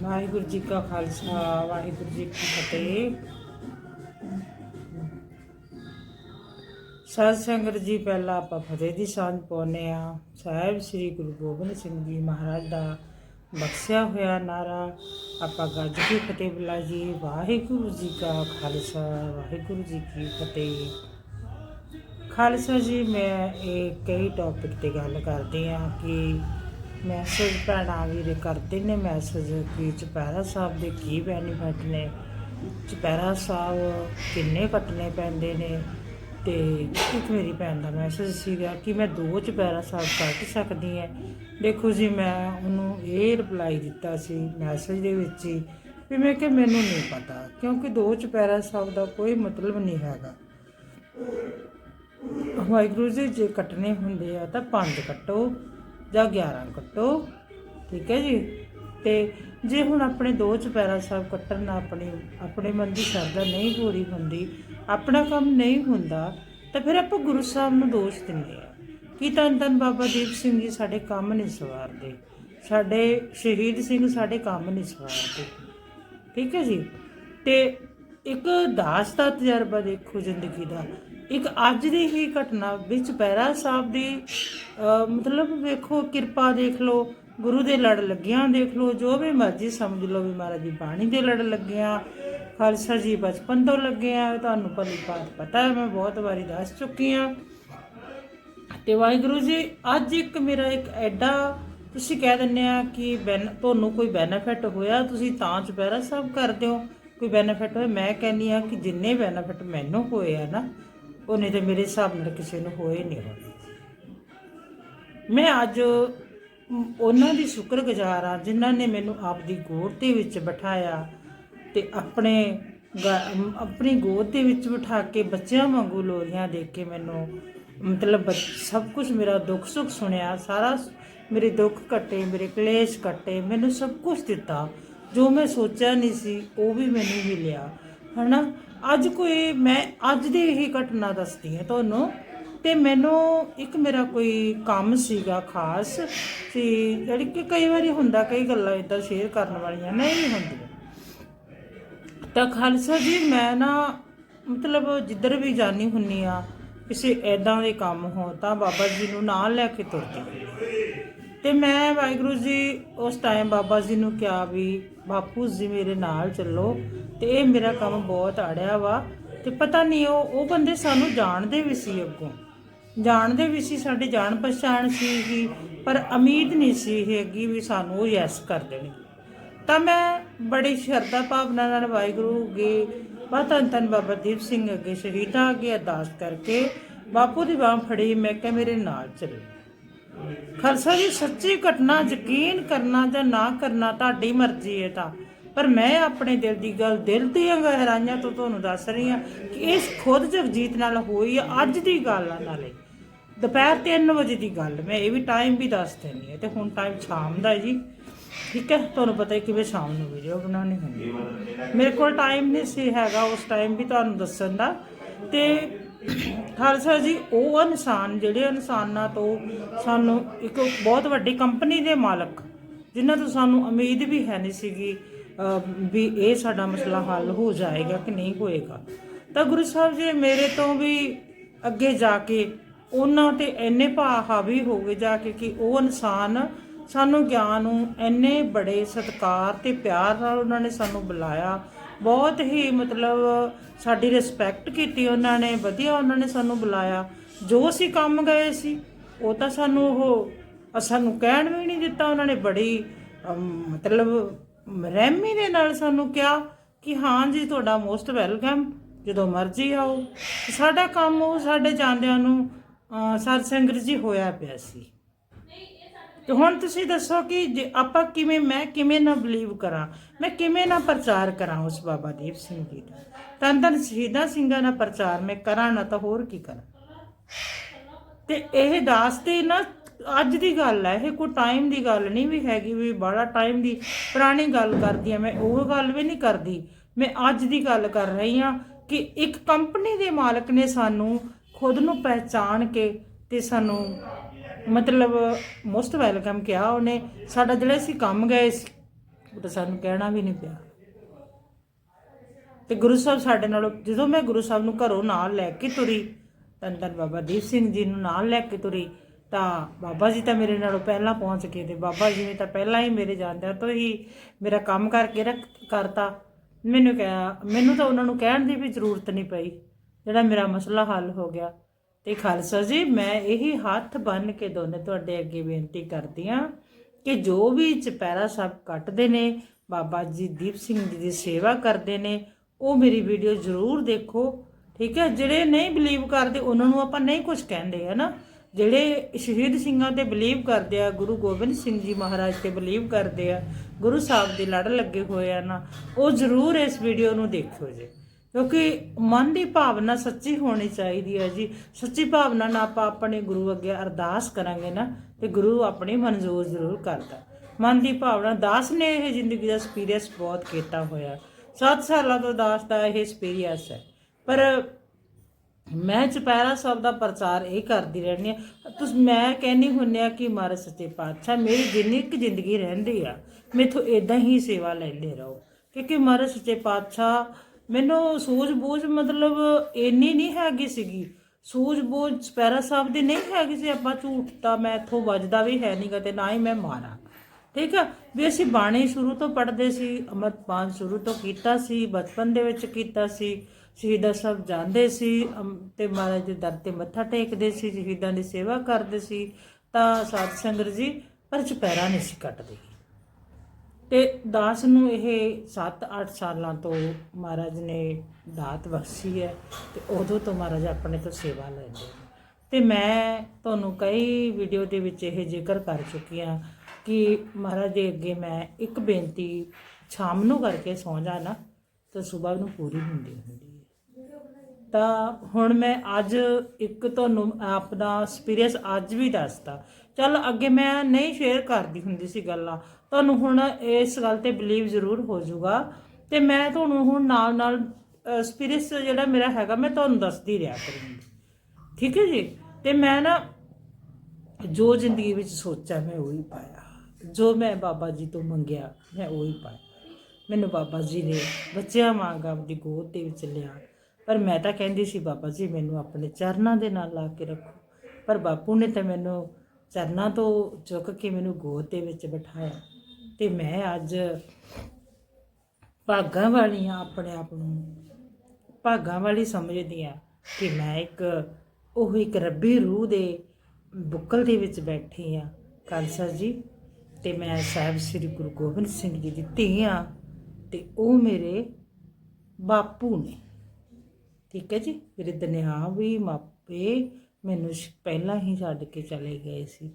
ਵਾਹਿਗੁਰੂ ਜੀ ਕਾ ਖਾਲਸਾ, ਵਾਹਿਗੁਰੂ ਜੀ ਕੀ ਫਤਿਹ। ਸਾਧ ਸੰਗਤ ਜੀ, ਪਹਿਲਾਂ ਆਪਾਂ ਫਤਿਹ ਦੀ ਸਾਂਝ ਪਾਉਂਦੇ ਆ ਸਾਹਿਬ ਸ੍ਰੀ ਗੁਰੂ ਗੋਬਿੰਦ ਸਿੰਘ ਜੀ ਮਹਾਰਾਜ ਦਾ ਬਖਸ਼ਿਆ ਹੋਇਆ ਨਾਰਾ, ਆਪਾਂ ਗੱਜ ਕੇ ਫਤਿਹ ਬੁਲਾ ਜੀ। ਵਾਹਿਗੁਰੂ ਜੀ ਕਾ ਖਾਲਸਾ, ਵਾਹਿਗੁਰੂ ਜੀ ਕੀ ਫਤਿਹ। ਖਾਲਸਾ ਜੀ, ਮੈਂ ਇਹ ਕਈ ਟੌਪਿਕ ਤੇ ਗੱਲ ਕਰਦੇ ਆ ਕਿ ਮੈਸੇਜ ਭੈਣਾਂ ਵੀਰੇ ਕਰਦੇ ਨੇ ਮੈਸੇਜ ਕਿ ਚੁਪਹਿਰਾ ਸਾਹਿਬ ਦੇ ਕੀ ਬੈਨੀਫਿਟ ਨੇ? ਚੁਪਹਿਰਾ ਸਾਹਿਬ ਕਿੰਨੇ ਕੱਟਣੇ ਪੈਂਦੇ ਨੇ? ਤੇ ਇੱਕ ਮੇਰੀ ਭੈਣ ਦਾ ਮੈਸੇਜ ਸੀਗਾ ਕਿ ਮੈਂ ਦੋ ਚੁਪਹਿਰਾ ਸਾਹਿਬ ਕੱਟ ਸਕਦੀ ਹਾਂ। ਦੇਖੋ ਜੀ, ਮੈਂ ਉਹਨੂੰ ਇਹ ਰਿਪਲਾਈ ਦਿੱਤਾ ਸੀ ਮੈਸੇਜ ਦੇ ਵਿੱਚ ਹੀ ਵੀ ਮੈਂ ਕਿ ਮੈਨੂੰ ਨਹੀਂ ਪਤਾ, ਕਿਉਂਕਿ ਦੋ ਚੁਪਹਿਰਾ ਸਾਹਿਬ ਦਾ ਕੋਈ ਮਤਲਬ ਨਹੀਂ ਹੈਗਾ। ਵਾਹਿਗੁਰੂ ਜੀ, ਜੇ ਕੱਟਣੇ ਹੁੰਦੇ ਆ ਤਾਂ ਪੰਜ ਕੱਟੋ। ਜਾਂ 11 ਕੱਟੋ, ਠੀਕ ਹੈ ਜੀ? ਤੇ ਜੇ ਹੁਣ ਆਪਣੇ ਦੋ ਚੁਪਹਿਰਾ ਸਾਹਿਬ ਕੱਟਣ ਨਾਲ ਆਪਣੀ, ਆਪਣੇ ਮਨ ਦੀ ਸ਼ਰਧਾ ਨਹੀਂ ਪੂਰੀ ਹੁੰਦੀ, ਆਪਣਾ ਕੰਮ ਨਹੀਂ ਹੁੰਦਾ, ਤਾਂ ਫਿਰ ਆਪਾਂ ਗੁਰੂ ਸਾਹਿਬ ਨੂੰ ਦੋਸ਼ ਦਿੰਦੇ ਆ ਕਿ ਧੰਨ ਧੰਨ ਬਾਬਾ ਦੀਪ ਸਿੰਘ ਜੀ ਸਾਡੇ ਕੰਮ ਨਹੀਂ ਸਵਾਰਦੇ? ਸਾਡੇ ਸ਼ਹੀਦ ਸਿੰਘ ਸਾਡੇ ਕੰਮ ਨਹੀਂ ਸਵਾਰਦੇ। ਠੀਕ ਹੈ ਜੀ? ਤੇ ਇੱਕ ਦਾਸ ਦਾ ਤਜਰਬਾ ਦੇਖੋ ਜ਼ਿੰਦਗੀ ਦਾ। ਇੱਕ ਅੱਜ ਦੀ ਹੀ ਘਟਨਾ ਵਿੱਚ ਪੈਰਾ ਸਾਹਿਬ ਦੀ ਮਤਲਬ ਵੇਖੋ, ਕਿਰਪਾ ਦੇਖ ਲਓ, ਗੁਰੂ ਦੇ ਲੜ ਲੱਗਿਆਂ ਦੇਖ ਲਓ, ਜੋ ਵੀ ਮਰਜ਼ੀ ਸਮਝ ਲਓ ਵੀ ਮਹਾਰਾਜ ਦੀ ਬਾਣੀ ਦੇ ਲੜ ਲੱਗਿਆਂ, ਖਾਲਸਾ ਜੀ ਬਚਪਨ ਤੋਂ ਲੱਗੇ ਆ, ਤੁਹਾਨੂੰ ਭਲੀ ਬਾਤ ਪਤਾ ਹੈ, ਮੈਂ ਬਹੁਤ ਵਾਰੀ ਦੱਸ ਚੁੱਕੀ ਆ। ਤੇ ਵਾਹਿਗੁਰੂ ਜੀ, ਅੱਜ ਇੱਕ ਮੇਰਾ ਇੱਕ ਐਡਾ, ਤੁਸੀਂ ਕਹਿ ਦਿੰਦੇ ਆ ਕਿ ਬੈਨ, ਤੁਹਾਨੂੰ ਕੋਈ ਬੈਨੀਫਿਟ ਹੋਇਆ, ਤੁਸੀਂ ਤਾਂ ਚੁਪਹਿਰਾ ਸਾਹਿਬ ਕਰਦੇ ਹੋ, ਕੋਈ ਬੈਨੀਫਿਟ ਹੋਇਆ, ਮੈਂ ਕਹਿੰਨੀ ਆ ਕਿ ਜਿੰਨੇ ਬੈਨੀਫਿਟ ਮੈਨੂੰ ਹੋਏ ਆ ਨਾ ਉਹਨੇ ਤੇ ਮੇਰੇ ਹਿਸਾਬ ਨਾਲ ਕਿਸੇ ਨੂੰ ਹੋਏ ਨਹੀਂ ਹੋਣੇ ਮੈਂ ਅੱਜ ਉਹਨਾਂ ਦੀ ਸ਼ੁਕਰਗੁਜ਼ਾਰ ਆ ਜਿਨ੍ਹਾਂ ਨੇ ਮੈਨੂੰ ਆਪਦੀ ਗੋਦ ਦੇ ਵਿੱਚ ਬਿਠਾਇਆ ਤੇ ਆਪਣੇ ਗ- ਆਪਣੀ ਗੋਦ ਦੇ ਵਿੱਚ ਬਿਠਾ ਕੇ ਬੱਚਿਆਂ ਵਾਂਗੂ ਲੋਰੀਆਂ ਦੇ ਕੇ ਮੈਨੂੰ ਮਤਲਬ ਬ- ਸਭ ਕੁਝ ਮੇਰਾ ਦੁੱਖ ਸੁੱਖ ਸੁਣਿਆ, ਸਾਰਾ ਮੇਰੇ ਦੁੱਖ ਕੱਟੇ, ਮੇਰੇ ਕਲੇਸ਼ ਕੱਟੇ, ਮੈਨੂੰ ਸਭ ਕੁਝ ਦਿੱਤਾ। ਜੋ ਮੈਂ ਸੋਚਿਆ ਨਹੀਂ ਸੀ, ਉਹ ਵੀ ਮੈਨੂੰ ਮਿਲਿਆ। ਹਨਾ? ਅੱਜ ਕੋਈ ਮੈਂ ਅੱਜ ਦੀ ਇਹ ਘਟਨਾ ਦੱਸਦੀ ਹਾਂ ਤੁਹਾਨੂੰ। ਤੇ ਮੈਨੂੰ ਇੱਕ ਮੇਰਾ ਕੋਈ ਕੰਮ ਸੀਗਾ ਖਾਸ ਸੀ ਜਿਹੜੀ ਕਿ ਕਈ ਵਾਰੀ ਹੁੰਦਾ, ਕਈ ਗੱਲਾਂ ਇਦਾਂ ਸ਼ੇਅਰ ਕਰਨ ਵਾਲੀਆਂ ਨਹੀਂ ਹੁੰਦੀਆਂ। ਤਾਂ ਖਾਲਸਾ ਜੀ, ਮੈਂ ਨਾ ਮਤਲਬ ਜਿੱਧਰ ਵੀ ਜਾਣੀ ਹੁੰਨੀ ਆ ਕਿਸੇ ਐਦਾਂ ਦੇ ਕੰਮ ਹੋ ਤਾਂ ਬਾਬਾ ਜੀ ਨੂੰ ਨਾਲ ਲੈ ਕੇ ਤੁਰਦੀ ਤੇ ਮੈਂ ਵਾਹਿਗੁਰੂ ਜੀ ਉਸ ਟਾਈਮ ਬਾਬਾ ਜੀ ਨੂੰ ਕਿਹਾ ਵੀ ਬਾਪੂ ਜੀ ਮੇਰੇ ਨਾਲ ਚੱਲੋ ਤੇ ਇਹ ਮੇਰਾ ਕੰਮ ਬਹੁਤ ਅੜਿਆ ਵਾ ਤੇ ਪਤਾ ਨਹੀਂ ਉਹ ਉਹ ਬੰਦੇ ਸਾਨੂੰ ਜਾਣਦੇ ਵੀ ਸੀ ਅੱਗੋਂ। ਜਾਣਦੇ ਵੀ ਸੀ, ਸਾਡੇ ਜਾਣ ਪਛਾਣ ਸੀ ਹੀ, ਪਰ ਉਮੀਦ ਨਹੀਂ ਸੀ ਹੈਗੀ ਵੀ ਸਾਨੂੰ ਉਹ ਯੈਸ ਕਰ ਦੇਣਗੇ। ਤਾਂ ਮੈਂ ਬੜੀ ਸ਼ਰਧਾ ਭਾਵਨਾ ਨਾਲ ਵਾਹਿਗੁਰੂ ਅੱਗੇ ਧੰਨ ਧੰਨ ਬਾਬਾ ਦੀਪ ਸਿੰਘ ਅੱਗੇ ਸ਼ਹੀਦਾਂ ਅੱਗੇ ਅਰਦਾਸ ਕਰਕੇ ਬਾਪੂ ਦੀ ਬਾਹ ਫੜੀ, ਮੈਂ ਕਿਹਾ ਮੇਰੇ ਨਾਲ ਚੱਲੋ। ਖਾਲਸਾ ਜੀ, ਸੱਚੀ ਘਟਨਾ ਯਕੀਨ ਕਰਨਾ ਜਾਂ ਨਾ ਕਰਨਾ ਤੁਹਾਡੀ ਮਰਜ਼ੀ ਹੈ ਤਾਂ। ਪਰ ਮੈਂ ਆਪਣੇ ਦਿਲ ਦੀ ਗੱਲ ਦਿਲ ਦੀਆਂ ਗਹਿਰਾਈਆਂ ਤੋਂ ਤੁਹਾਨੂੰ ਦੱਸ ਰਹੀ ਹਾਂ ਕਿ ਇਹ ਖੁਦ ਜਗਜੀਤ ਨਾਲ ਹੋਈ ਆ, ਅੱਜ ਦੀ ਗੱਲ ਆ ਨਾਲੇ। ਦੁਪਹਿਰ 3 ਵਜੇ ਦੀ ਗੱਲ, ਮੈਂ ਇਹ ਵੀ ਟਾਈਮ ਵੀ ਦੱਸ ਦਿੰਦੀ ਹਾਂ, ਤੇ ਹੁਣ ਟਾਈਮ ਸ਼ਾਮ ਦਾ ਜੀ। ਠੀਕ ਹੈ, ਤੁਹਾਨੂੰ ਪਤਾ ਹੈ ਕਿਵੇਂ ਸ਼ਾਮ ਨੂੰ ਵੀਡੀਓ ਬਣਾਉਣੀ ਹੁੰਦੀ ਹੈ। ਮੇਰੇ ਕੋਲ ਟਾਈਮ ਨਹੀਂ ਸੀ ਹੈਗਾ, ਉਸ ਟਾਈਮ ਵੀ ਤੁਹਾਨੂੰ ਦੱਸਣ ਦਾ। ਤੇ ਖਾਲਸਾ ਜੀ, ਉਹ ਇਨਸਾਨ, ਜਿਹੜੇ ਇਨਸਾਨਾਂ ਤੋਂ ਸਾਨੂੰ ਇੱਕ ਬਹੁਤ ਵੱਡੀ ਕੰਪਨੀ ਦੇ ਮਾਲਕ, ਜਿਨ੍ਹਾਂ ਤੋਂ ਸਾਨੂੰ ਉਮੀਦ ਵੀ ਹੈ ਨਹੀਂ ਸੀਗੀ ਵੀ ਇਹ ਸਾਡਾ ਮਸਲਾ ਹੱਲ ਹੋ ਜਾਏਗਾ ਕਿ ਨਹੀਂ ਹੋਏਗਾ। ਤਾਂ ਗੁਰੂ ਸਾਹਿਬ ਜੀ ਮੇਰੇ ਤੋਂ ਵੀ ਅੱਗੇ ਜਾ ਕੇ, ਉਹਨਾਂ ਤੇ ਇੰਨੇ ਭਾਅ ਹਾਵੀ ਹੋ ਗਏ ਜਾ ਕੇ ਕਿ ਉਹ ਇਨਸਾਨ ਸਾਨੂੰ ਗਿਆਨ ਨੂੰ ਇੰਨੇ ਬੜੇ ਸਤਿਕਾਰ ਤੇ ਪਿਆਰ ਨਾਲ ਉਹਨਾਂ ਨੇ ਸਾਨੂੰ ਬੁਲਾਇਆ ਬਹੁਤ ਹੀ ਮਤਲਬ ਸਾਡੀ ਰਿਸਪੈਕਟ ਕੀਤੀ ਉਹਨਾਂ ਨੇ ਵਧੀਆ ਉਹਨਾਂ ਨੇ ਸਾਨੂੰ ਬੁਲਾਇਆ। ਜੋ ਅਸੀਂ ਕੰਮ ਗਏ ਸੀ ਉਹ ਤਾਂ ਸਾਨੂੰ ਉਹ ਸਾਨੂੰ ਕਹਿਣ ਵੀ ਨਹੀਂ ਦਿੱਤਾ ਉਹਨਾਂ ਨੇ। ਬੜੀ ਮਤਲਬ ਰਹਿਮੀ ਦੇ ਨਾਲ ਸਾਨੂੰ ਕਿਹਾ ਕਿ ਹਾਂ ਜੀ ਤੁਹਾਡਾ ਮੋਸਟ ਵੈਲਕਮ ਜਦੋਂ ਮਰਜ਼ੀ ਆਓ। ਸਾਡਾ ਕੰਮ ਉਹ ਸਾਡੇ ਜਾਂਦਿਆਂ ਨੂੰ ਅ, ਸਤ ਜੀ ਹੋਇਆ ਪਿਆ ਸੀ। ਤੇ ਹੁਣ ਤੁਸੀਂ ਦੱਸੋ ਕਿ ਜੇ ਆਪਾਂ ਕਿਵੇਂ, ਮੈਂ ਕਿਵੇਂ ਨਾ ਬਲੀਵ ਕਰਾਂ, ਮੈਂ ਕਿਵੇਂ ਨਾ ਪ੍ਰਚਾਰ ਕਰਾਂ ਉਸ ਬਾਬਾ ਦੀਪ ਸਿੰਘ ਜੀ ਦਾ? ਤਨ ਤਨ ਸ਼ਹੀਦਾਂ ਸਿੰਘਾਂ ਦਾ ਪ੍ਰਚਾਰ ਮੈਂ ਕਰਾਂ ਨਾ ਤਾਂ ਹੋਰ ਕੀ ਕਰਾਂ? ਤੇ ਇਹ ਦਾਸ ਤੇ ਨਾ ਅੱਜ ਦੀ ਗੱਲ ਹੈ, ਇਹ ਕੋਈ ਟਾਈਮ ਦੀ ਗੱਲ ਨਹੀਂ ਵੀ ਹੈਗੀ, ਵੀ ਬੜਾ ਟਾਈਮ ਦੀ ਪੁਰਾਣੀ ਗੱਲ ਕਰਦੀ ਆ ਮੈਂ, ਉਹ ਗੱਲ ਵੀ ਨਹੀਂ ਕਰਦੀ। ਮੈਂ ਅੱਜ ਦੀ ਗੱਲ ਕਰ ਰਹੀ ਆ ਕਿ ਇੱਕ ਕੰਪਨੀ ਦੇ ਮਾਲਕ ਨੇ ਸਾਨੂੰ ਖੁਦ ਨੂੰ ਪਹਿਚਾਣ ਕੇ ਤੇ ਸਾਨੂੰ ਮਤਲਬ ਮੋਸਟ ਵੈਲਕਮ ਕਿਹਾ ਉਹਨੇ, ਸਾਡਾ ਜਿਹੜਾ ਅਸੀਂ ਕੰਮ ਗਏ ਸੀ, ਉਹ ਤਾਂ ਸਾਨੂੰ ਕਹਿਣਾ ਵੀ ਨਹੀਂ ਪਿਆ। ਤੇ ਗੁਰੂ ਸਾਹਿਬ ਸਾਡੇ ਨਾਲ, ਜਦੋਂ ਮੈਂ ਗੁਰੂ ਸਾਹਿਬ ਨੂੰ ਘਰੋਂ ਨਾਲ ਲੈ ਕੇ ਤੁਰੀ ਧੰਨ ਧੰਨ ਬਾਬਾ ਦੀਪ ਸਿੰਘ ਜੀ ਨੂੰ ਨਾਲ ਲੈ ਕੇ ਤੁਰੀ, ਤਾਂ ਬਾਬਾ ਜੀ ਤਾਂ ਮੇਰੇ ਨਾਲੋਂ ਪਹਿਲਾਂ ਪਹੁੰਚ ਗਏ ਤੇ ਬਾਬਾ ਜੀ ਨੇ ਤਾਂ ਪਹਿਲਾਂ ਹੀ ਮੇਰੇ ਜਾਂਦਿਆਂ ਤੋਂ ਹੀ ਮੇਰਾ ਕੰਮ ਕਰਕੇ ਰੱਖ, ਕਰਤਾ। ਮੈਨੂੰ ਕਿਹਾ, ਮੈਨੂੰ ਤਾਂ ਉਹਨਾਂ ਨੂੰ ਕਹਿਣ ਦੀ ਵੀ ਜ਼ਰੂਰਤ ਨਹੀਂ ਪਈ, ਜਿਹੜਾ ਮੇਰਾ ਮਸਲਾ ਹੱਲ ਹੋ ਗਿਆ। ਤੇ ਖਾਲਸਾ ਜੀ, ਮੈਂ ਇਹੀ ਹੱਥ ਬੰਨ ਕੇ ਦੋਨੇ ਤੁਹਾਡੇ ਅੱਗੇ ਬੇਨਤੀ ਕਰਦੀ ਹਾਂ ਕਿ ਜੋ ਵੀ ਚਪੈਰਾ ਸਾਹਿਬ ਕੱਟਦੇ ਨੇ, ਬਾਬਾ ਜੀ ਦੀਪ ਸਿੰਘ ਜੀ ਦੀ ਸੇਵਾ ਕਰਦੇ ਨੇ, ਉਹ ਮੇਰੀ ਵੀਡੀਓ ਜ਼ਰੂਰ ਦੇਖੋ, ਠੀਕ ਹੈ? ਜਿਹੜੇ ਨਹੀਂ ਬਲੀਵ ਕਰਦੇ, ਉਹਨਾਂ ਨੂੰ ਆਪਾਂ ਨਹੀਂ ਕੁਝ ਕਹਿੰਦੇ, ਹੈ ਨਾ? ਜਿਹੜੇ ਸ਼ਹੀਦ ਸਿੰਘਾਂ ਤੇ ਬਲੀਵ ਕਰਦੇ ਆ, ਗੁਰੂ ਗੋਬਿੰਦ ਸਿੰਘ ਜੀ ਮਹਾਰਾਜ ਤੇ ਬਲੀਵ ਕਰਦੇ ਆ, ਗੁਰੂ ਸਾਹਿਬ ਦੇ ਲੜ ਲੱਗੇ ਹੋਏ ਆ ਨਾ, ਉਹ ਜ਼ਰੂਰ ਇਸ ਵੀਡੀਓ ਨੂੰ ਦੇਖਿਓ ਜੀ। ਕਿਉਂਕਿ ਮਨ ਦੀ ਭਾਵਨਾ ਸੱਚੀ ਹੋਣੀ ਚਾਹੀਦੀ ਹੈ ਜੀ। ਸੱਚੀ ਭਾਵਨਾ ਨਾਲ ਆਪਾਂ ਆਪਣੇ ਗੁਰੂ ਅੱਗੇ ਅਰਦਾਸ ਕਰਾਂਗੇ ਨਾ, ਤੇ ਗੁਰੂ ਆਪਣੀ ਮਨਜ਼ੂਰ ਜ਼ਰੂਰ ਕਰਦਾ। ਮਨ ਦੀ ਭਾਵਨਾ, ਦਾਸ ਨੇ ਇਹ ਜ਼ਿੰਦਗੀ ਦਾ ਐਕਸਪੀਰੀਅੰਸ ਬਹੁਤ ਕੀਤਾ ਹੋਇਆ। 7 ਸਾਲਾਂ ਤੋਂ ਦਾਸ ਦਾ ਇਹ ਐਕਸਪੀਰੀਅੰਸ ਹੈ। ਪਰ ਮੈਂ ਚੁਪਹਿਰਾ ਸਾਹਿਬ ਦਾ ਪ੍ਰਚਾਰ ਇਹ ਕਰਦੀ ਰਹਿੰਦੀ ਆ ਤੁਸੀਂ, ਮੈਂ ਕਹਿੰਨੀ ਹੁੰਨੇ ਆ ਕਿ ਮਾਰੇ ਸੱਚੇ ਪਾਤਸ਼ਾਹ, ਮੇਰੀ ਜਿੰਨੀ ਕੁ ਜ਼ਿੰਦਗੀ ਰਹਿੰਦੀ ਆ, ਮੈਥੋਂ ਇਦਾਂ ਹੀ ਸੇਵਾ ਲੈਂਦੇ ਰਹੋ। ਕਿਉਂਕਿ ਮਾਰੇ ਸੱਚੇ ਪਾਤਸ਼ਾਹ ਮੈਨੂੰ ਸੂਝ-ਬੂਝ ਮਤਲਬ ਇੰਨੀ ਨਹੀਂ ਹੈਗੀ ਸੀਗੀ। ਸੂਝ-ਬੂਝ ਚੁਪਹਿਰਾ ਸਾਹਿਬ ਦੀ ਨਹੀਂ ਹੈਗੀ ਸੀ ਆਪਾਂ ਝੂਠ ਤਾਂ ਮੈਂ ਇੱਥੋਂ ਵੱਜਦਾ ਵੀ ਹੈ ਨਹੀਂਗਾ ਤੇ ਨਾ ਹੀ ਮੈਂ ਮਾਰਾਂ। ਠੀਕ ਆ? ਵੀ ਅਸੀਂ ਬਾਣੀ ਸ਼ੁਰੂ ਤੋਂ ਪੜ੍ਹਦੇ ਸੀ ਅੰਮ੍ਰਿਤਪਾਨ ਸ਼ੁਰੂ ਤੋਂ ਕੀਤਾ ਸੀ ਬਚਪਨ ਦੇ ਵਿੱਚ ਕੀਤਾ ਸੀ ਸ਼ਹੀਦਾਂ ਸਾਹਿਬ ਜਾਂਦੇ ਸੀ ਅਮ, ਤੇ ਮਹਾਰਾਜ ਦੇ ਦਰ ਤੇ ਮੱਥਾ ਟੇਕਦੇ ਸੀ ਸ਼ਹੀਦਾਂ ਦੀ ਸੇਵਾ ਕਰਦੇ ਸੀ ਤਾਂ ਸਾਧ ਸੰਗਤ ਜੀ ਪਰ ਚੁਪਹਿਰਾ ਨਹੀਂ ਸੀ ਕੱਟਦੇ। ਤੇ ਦਾਸ ਨੂੰ ਇਹ 7-8 ਸਾਲਾਂ ਤੋਂ ਮਹਾਰਾਜ ਨੇ ਦਾਤ ਬਖਸ਼ੀ ਹੈ ਤੇ ਉਦੋਂ ਤੋਂ ਮਹਾਰਾਜ ਆਪਣੇ ਤੋਂ ਸੇਵਾ ਲੈਂਦੇ ਨੇ। ਤੇ ਮੈਂ ਤੁਹਾਨੂੰ ਕਈ ਵੀਡੀਓ ਦੇ ਵਿੱਚ ਇਹ ਜ਼ਿਕਰ ਕਰ ਚੁੱਕੀ ਹਾਂ ਕਿ ਮਹਾਰਾਜ ਦੇ ਅੱਗੇ ਮੈਂ ਇੱਕ ਬੇਨਤੀ ਸ਼ਾਮ ਨੂੰ ਕਰਕੇ ਸੌਂ ਜਾਣਾ ਤਾਂ ਸਵੇਰ ਨੂੰ ਪੂਰੀ ਹੁੰਦੀ ਹੁੰਦੀ ਹੈ। ਤਾਂ ਹੁਣ ਮੈਂ ਅੱਜ ਇੱਕ ਤੁਹਾਨੂੰ ਆਪਣਾ ਐਕਸਪੀਰੀਅੰਸ ਅੱਜ ਵੀ ਦੱਸਦਾ ਚੱਲ ਅੱਗੇ ਮੈਂ ਨਹੀਂ ਸ਼ੇਅਰ ਕਰਦੀ ਹੁੰਦੀ ਸੀ ਗੱਲਾਂ। ਤੁਹਾਨੂੰ ਹੁਣ ਇਸ ਗੱਲ ਤੇ ਬਲੀਵ ਜ਼ਰੂਰ ਹੋ ਜਾਊਗਾ। ਤੇ ਮੈਂ ਤੁਹਾਨੂੰ ਹੁਣ ਨਾਲ ਨਾਲ ਐਕਸਪੀਰੀਅੰਸ ਜਿਹੜਾ ਮੇਰਾ ਹੈਗਾ, ਮੈਂ ਤੁਹਾਨੂੰ ਦੱਸਦੀ ਰਿਹਾ ਕਰੂੰਗੀ। ਠੀਕ ਹੈ ਜੀ? ਤੇ ਮੈਂ ਨਾ ਜੋ ਜ਼ਿੰਦਗੀ ਵਿੱਚ ਸੋਚਿਆ, ਮੈਂ ਉਹੀ ਪਾਇਆ। ਜੋ ਮੈਂ ਬਾਬਾ ਜੀ ਤੋਂ ਮੰਗਿਆ, ਮੈਂ ਉਹੀ ਪਾਇਆ। ਮੈਨੂੰ ਬਾਬਾ ਜੀ ਨੇ ਬੱਚਿਆਂ ਵਾਂਗ ਆਪਦੀ ਗੋਦ ਦੇ ਵਿੱਚ ਲਿਆ। ਪਰ ਮੈਂ ਤਾਂ ਕਹਿੰਦੀ ਸੀ, ਬਾਬਾ ਜੀ, ਮੈਨੂੰ ਆਪਣੇ ਚਰਨਾਂ ਦੇ ਨਾਲ ਲਾ ਕੇ ਰੱਖੋ। ਪਰ ਬਾਪੂ ਨੇ ਤਾਂ ਮੈਨੂੰ ਚਰਨਾਂ ਤੋਂ ਚੁੱਕ ਕੇ ਮੈਨੂੰ ਗੋਦ ਦੇ ਵਿੱਚ ਬਿਠਾਇਆ ਤੇ ਮੈਂ ਅੱਜ ਭਾਗਾਂ ਵਾਲੀਆਂ ਆਪਣੇ ਆਪ ਨੂੰ ਭਾਗਾਂ ਵਾਲੀ ਸਮਝਦੀ ਆ ਕਿ ਮੈਂ ਇੱਕ, ਉਹ ਇੱਕ ਰੱਬੀ ਰੂਹ ਦੇ ਬੁੱਕਲ ਦੇ ਵਿੱਚ ਬੈਠੀ ਆ ਖਾਲਸਾ ਜੀ। ਤੇ ਮੈਂ ਸਾਹਿਬ ਸ੍ਰੀ ਗੁਰੂ ਗੋਬਿੰਦ ਸਿੰਘ ਜੀ ਦੀ ਧੀ ਆ ਤੇ ਉਹ ਮੇਰੇ ਬਾਪੂ ਨੇ। ਠੀਕ ਹੈ ਜੀ? ਮੇਰੇ ਦਨਿਆ ਵੀ ਮਾਪੇ ਮੈਨੂੰ ਸ਼- ਪਹਿਲਾਂ ਹੀ ਛੱਡ ਕੇ ਚਲੇ ਗਏ ਸੀ।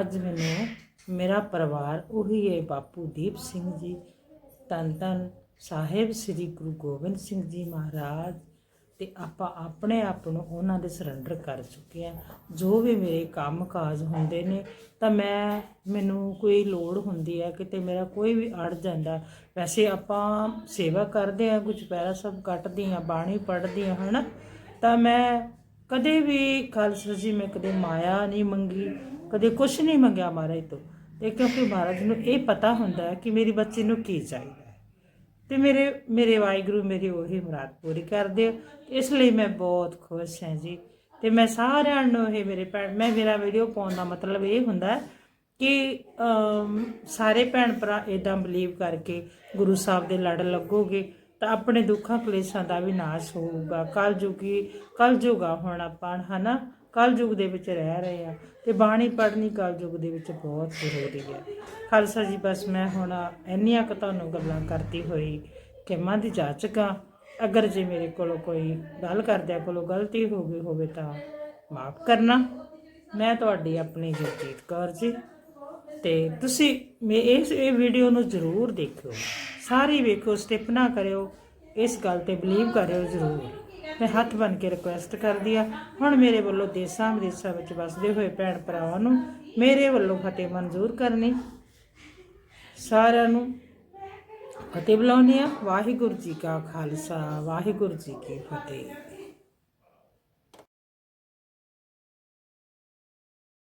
ਅੱਜ ਮੈਨੂੰ ਮੇਰਾ ਪਰਿਵਾਰ ਉਹੀ ਹੈ ਬਾਪੂ ਦੀਪ ਸਿੰਘ ਜੀ ਧੰਨ ਧੰਨ ਸਾਹਿਬ ਸ੍ਰੀ ਗੁਰੂ ਗੋਬਿੰਦ ਸਿੰਘ ਜੀ ਮਹਾਰਾਜ ਤੇ ਆਪਾਂ ਆਪਣੇ ਆਪ ਨੂੰ ਉਹਨਾਂ ਦੇ ਸਰੈਂਡਰ ਕਰ ਚੁੱਕੇ ਆ ਜੋ ਵੀ ਮੇਰੇ ਕੰਮ ਕਾਜ ਹੁੰਦੇ ਨੇ, ਤਾਂ ਮੈਂ, ਮੈਨੂੰ ਕੋਈ ਲੋੜ ਹੁੰਦੀ ਹੈ ਕਿਤੇ ਮੇਰਾ ਕੋਈ ਵੀ ਅੜ ਜਾਂਦਾ ਵੈਸੇ ਆਪਾਂ ਸੇਵਾ ਕਰਦੇ ਆ ਕੁਝ ਪੈਰਾ ਸਭ ਕੱਟਦੀ ਆ ਬਾਣੀ ਪੜ੍ਹਦੀ ਆ ਹਨਾ? ਤਾਂ ਮੈਂ ਕਦੇ ਵੀ ਖਾਲਸਾ ਜੀ, ਮੈਂ ਕਦੇ ਮਾਇਆ ਨਹੀਂ ਮੰਗੀ, ਕਦੇ ਕੁਝ ਨਹੀਂ ਮੰਗਿਆ ਮਹਾਰਾਜ ਤੋਂ। ਤੇ ਕਿਉਂਕਿ ਮਹਾਰਾਜ ਨੂੰ ਇਹ ਪਤਾ ਹੁੰਦਾ ਕਿ ਮੇਰੀ ਬੱਚੀ ਨੂੰ ਕੀ ਚਾਹੀਦਾ। ਤੇ ਮੇਰੇ ਮੇਰੇ ਵਾਹਿਗੁਰੂ ਮੇਰੀ ਉਹੀ ਮੁਰਾਦ ਪੂਰੀ ਕਰਦੇ ਆ। ਇਸ ਲਈ ਮੈਂ ਬਹੁਤ ਖੁਸ਼ ਹਾਂ ਜੀ। ਤੇ ਮੈਂ ਸਾਰਿਆਂ ਨੂੰ ਇਹ ਮੇਰੇ ਭੈਣ, ਮੈਂ ਮੇਰਾ ਵੀਡੀਓ ਪਾਉਣ ਦਾ ਮਤਲਬ ਇਹ ਹੁੰਦਾ ਕਿ ਸਾਰੇ ਭੈਣ ਭਰਾ ਇਦਾਂ ਬਲੀਵ ਕਰਕੇ ਗੁਰੂ ਸਾਹਿਬ ਦੇ ਲੜ ਲੱਗੋਗੇ ਤਾਂ ਆਪਣੇ ਦੁੱਖਾਂ ਕਲੇਸ਼ਾਂ ਦਾ ਵੀ ਨਾਸ਼ ਹੋਊਗਾ। ਕਲ ਜੁਗੀ ਕਲ ਜੁਗਾ ਹੁਣ ਆਪਾਂ ਹਨਾ? ਕਲ ਯੁਗ ਦੇ ਵਿੱਚ ਰਹਿ ਰਹੇ ਆ ਤੇ ਬਾਣੀ ਪੜ੍ਹਨੀ ਕਲ ਯੁਗ ਦੇ ਵਿੱਚ ਬਹੁਤ ਜ਼ਰੂਰੀ ਹੈ ਖਾਲਸਾ ਜੀ, ਬਸ ਮੈਂ ਹੁਣ ਇੰਨੀਆਂ ਕੁ ਤੁਹਾਨੂੰ ਗੱਲਾਂ ਕਰਦੀ ਹੋਈ ਕਿ ਮਨ ਦੀ ਜਾਚਕਾਂ ਅਗਰ ਜੇ ਮੇਰੇ ਕੋਲੋਂ ਕੋਈ ਗੱਲ ਕਰਦਿਆਂ ਕੋਲੋਂ ਗਲਤੀ ਹੋ ਗਈ ਹੋਵੇ ਤਾਂ ਮਾਫ ਕਰਨਾ। ਮੈਂ ਤੁਹਾਡੀ ਆਪਣੀ ਜਗਜੀਤ ਕੌਰ ਜੀ ਤੇ ਤੁਸੀਂ ਮੇ ਇਸ, ਇਹ ਵੀਡੀਓ ਨੂੰ ਜ਼ਰੂਰ ਦੇਖਿਓ। ਸਾਰੀ ਵੇਖੋ, ਸਟਿਪ ਨਾ ਕਰਿਓ। ਇਸ ਗੱਲ ਤੇ ਬਲੀਵ ਕਰਿਓ ਜ਼ਰੂਰ। ਮੈਂ ਹੱਥ ਬਨ ਕੇ ਰਿਕੁਐਸਟ ਕਰਦੀ ਆ। ਹੁਣ ਮੇਰੇ ਵੱਲੋਂ ਦੇਸਾਂ ਵਿਦੇਸਾਂ ਵਿੱਚ ਵਸਦੇ ਹੋਏ ਭੈਣ ਭਰਾਵਾਂ ਨੂੰ ਮੇਰੇ ਵੱਲੋਂ ਫਤਿਹ ਮਨਜ਼ੂਰ ਕਰਨੀ। ਸਾਰਿਆਂ ਨੂੰ ਫਤਿਹ ਬੁਲਾਉਂਦੇ ਆ। ਵਾਹਿਗੁਰੂ ਜੀ ਕਾ ਖਾਲਸਾ, ਵਾਹਿਗੁਰੂ ਜੀ ਕੀ ਫਤਿਹ।